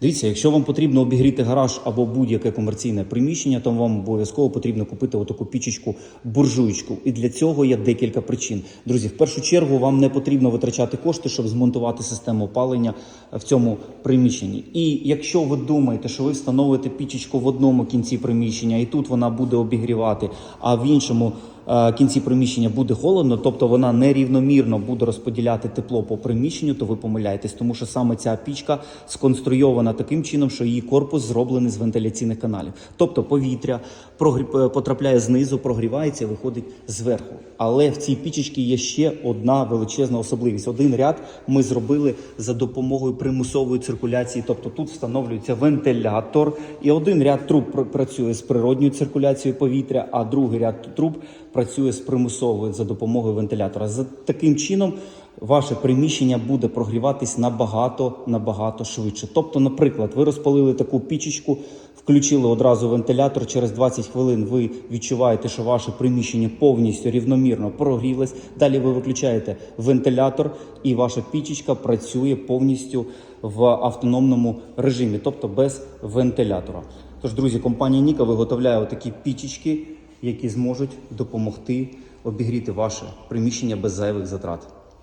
Дивіться, якщо вам потрібно обігріти гараж або будь-яке комерційне приміщення, то вам обов'язково потрібно купити отаку пічечку буржуєчку. І для цього є декілька причин. Друзі, в першу чергу вам не потрібно витрачати кошти, щоб змонтувати систему опалення в цьому приміщенні. І якщо ви думаєте, що ви встановите пічечку в одному кінці приміщення, і тут вона буде обігрівати, а в іншому кінці приміщення буде холодно, тобто вона нерівномірно буде розподіляти тепло по приміщенню, то ви помиляєтесь, тому що саме ця пічка сконструйована таким чином, що її корпус зроблений з вентиляційних каналів. Тобто повітря е, потрапляє знизу, прогрівається, виходить зверху. Але в цій пічечці є ще одна величезна особливість. Один ряд ми зробили за допомогою примусової циркуляції, тобто тут встановлюється вентилятор, і один ряд труб пр- працює з природньою циркуляцією повітря, а другий ряд труб працює з примусовою за допомогою вентилятора. За таким чином ваше приміщення буде прогріватись набагато набагато швидше. Тобто, наприклад, ви розпалили таку пічечку, включили одразу вентилятор. Через 20 хвилин ви відчуваєте, що ваше приміщення повністю рівномірно прогрілось. Далі ви виключаєте вентилятор, і ваша пічечка працює повністю в автономному режимі, тобто без вентилятора. Тож, друзі, компанія Ніка виготовляє такі пічечки, які зможуть допомогти обігріти ваше приміщення без зайвих затрат.